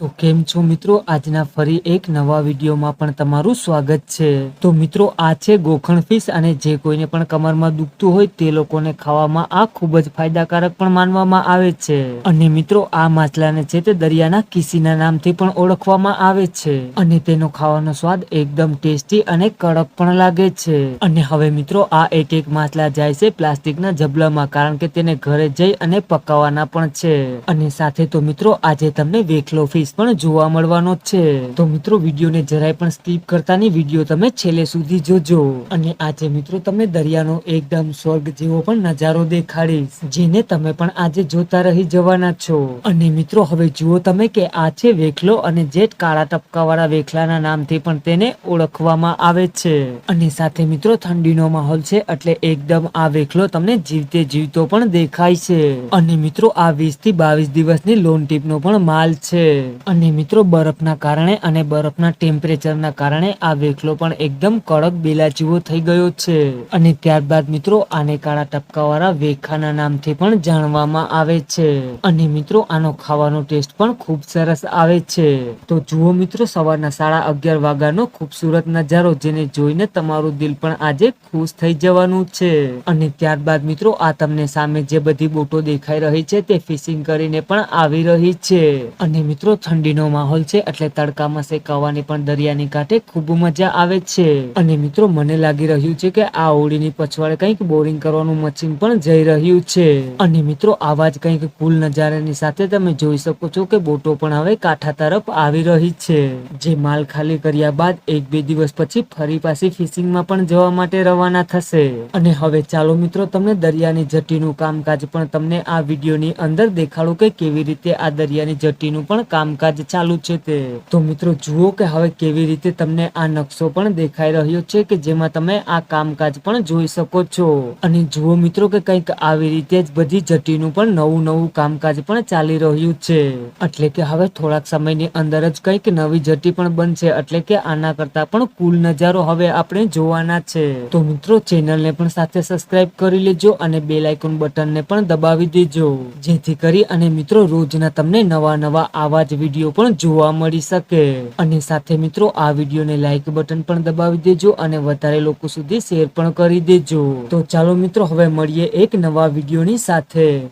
તો કેમ છો મિત્રો? આજના ફરી એક નવા વિડીયોમાં પણ તમારું સ્વાગત છે. તો મિત્રો, આ છે ગોખણ ફિશ અને જે કોઈને પણ કમરમાં દુખતું હોય તે લોકોને ખાવામાં આ ખૂબ જ ફાયદાકારક પણ માનવામાં આવે છે. અને મિત્રો, આ માછલાને છે તે દરિયાના કિસીના નામથી પણ ઓળખવામાં આવે છે. અને તેનો ખાવાનો સ્વાદ એકદમ ટેસ્ટી અને કડક પણ લાગે છે. અને હવે મિત્રો, આ એક એક માછલા જાય છે પ્લાસ્ટિકના જબલામાં કારણ કે તેને ઘરે જઈ અને પકાવવાના પણ છે. અને સાથે તો મિત્રો, આજે તમને વેખલો ફિશ પણ જોવા મળવાનો છે. તો મિત્રો, વિડીયોને જરાય પણ સ્કીપ કરતા નહીં. વીડિયો તમે છેલ્લે સુધી જોજો. અને આજે મિત્રો, તમને દરિયાનો એકદમ સ્વર્ગ જેવો પણ નજારો દેખાડીશ, જેને તમે પણ આજે જોતા રહી જવાના છો. અને મિત્રો, હવે જુઓ તમે કે આ છે વેખલો અને જેટ કાળા ટપકાવાળા વેખલાના નામથી પણ તેને ઓળખવામાં આવે છે. અને સાથે મિત્રો, ઠંડીનો માહોલ છે એટલે એકદમ આ વેખલો તમને જીવતે જીવતો પણ દેખાય છે. અને મિત્રો, આ વીસથી બાવીસ દિવસની લોન ટીપનો પણ માલ છે. અને મિત્રો બરફના કારણે અને બરફના ટેમ્પરેચરના કારણે આ વેખલો પણ એકદમ કડક બેલા જેવો થઈ ગયો છે. અને ત્યારબાદ મિત્રો આને કાળા ટપકાવાળા વેખાના નામથી પણ જાણવામાં આવે છે. અને મિત્રો આનો ખાવાનો ટેસ્ટ પણ ખૂબ સરસ આવે છે. તો જુઓ મિત્રો સવારના સાડા અગિયાર વાગ્યાનો ખૂબસૂરત નજારો જેને જોઈને તમારું દિલ પણ આજે ખુશ થઈ જવાનું છે. અને ત્યારબાદ મિત્રો આ તમને સામે જે બધી બોટો દેખાઈ રહી છે તે ફિશિંગ કરીને પણ આવી રહી છે. અને મિત્રો ઠંડીનો માહોલ છે એટલે તડકામાં શેકાવાની પણ દરિયાની કાંઠે ખૂબ મજા આવે છે. અને મિત્રો, મને લાગી રહ્યું છે કે આ હોળીની પછવાડે કંઈક બોરિંગ કરવાનું મશીન પણ જઈ રહ્યું છે. અને મિત્રો, આવા જ કંઈક કુલ નજારાની સાથે તમે જોઈ શકો છો કે બોટો પણ હવે કાંઠા તરફ આવી રહી છે. જે માલ ખાલી કર્યા બાદ એક બે દિવસ પછી ફરી પાછી ફિશિંગમાં પણ જવા માટે રવાના થશે. અને હવે ચાલો મિત્રો, તમને દરિયાની જટીનું કામકાજ પણ તમને આ વિડીયોની અંદર દેખાડું કે કેવી રીતે આ દરિયાની જટીનું પણ કામકાજ ચાલુ છે તે. તો મિત્રો, જુઓ કે હવે કેવી રીતે તમને આ નકશો પણ દેખાઈ રહ્યો છે કે જેમાં તમે આ કામકાજ પણ જોઈ શકો છો. અને જુઓ મિત્રો કે કંઈક આવી રીતે જ બધી જટીનું પણ નવું નવું કામકાજ પણ ચાલી રહ્યું છે. એટલે કે હવે થોડાક સમયની અંદર જ કંઈક નવી જટી પણ બનશે, એટલે કે આના કરતા પણ કુલ નજારો હવે આપણે જોવાના છે. તો મિત્રો, ચેનલને પણ સાથે સબસ્ક્રાઇબ કરી લેજો અને બે લાઇકોન બટનને પણ દબાવી દેજો. જેથી કરી અને મિત્રો, રોજના તમને નવા નવા આવા જ વીડિયો પણ જોવા મળી શકે. અને સાથે મિત્રો, આ વિડીયોને લાઈક બટન પણ દબાવી દેજો અને વધારે લોકો સુધી શેર પણ કરી દેજો. તો ચાલો મિત્રો, હવે મળીએ એક નવા વિડીયોની સાથે.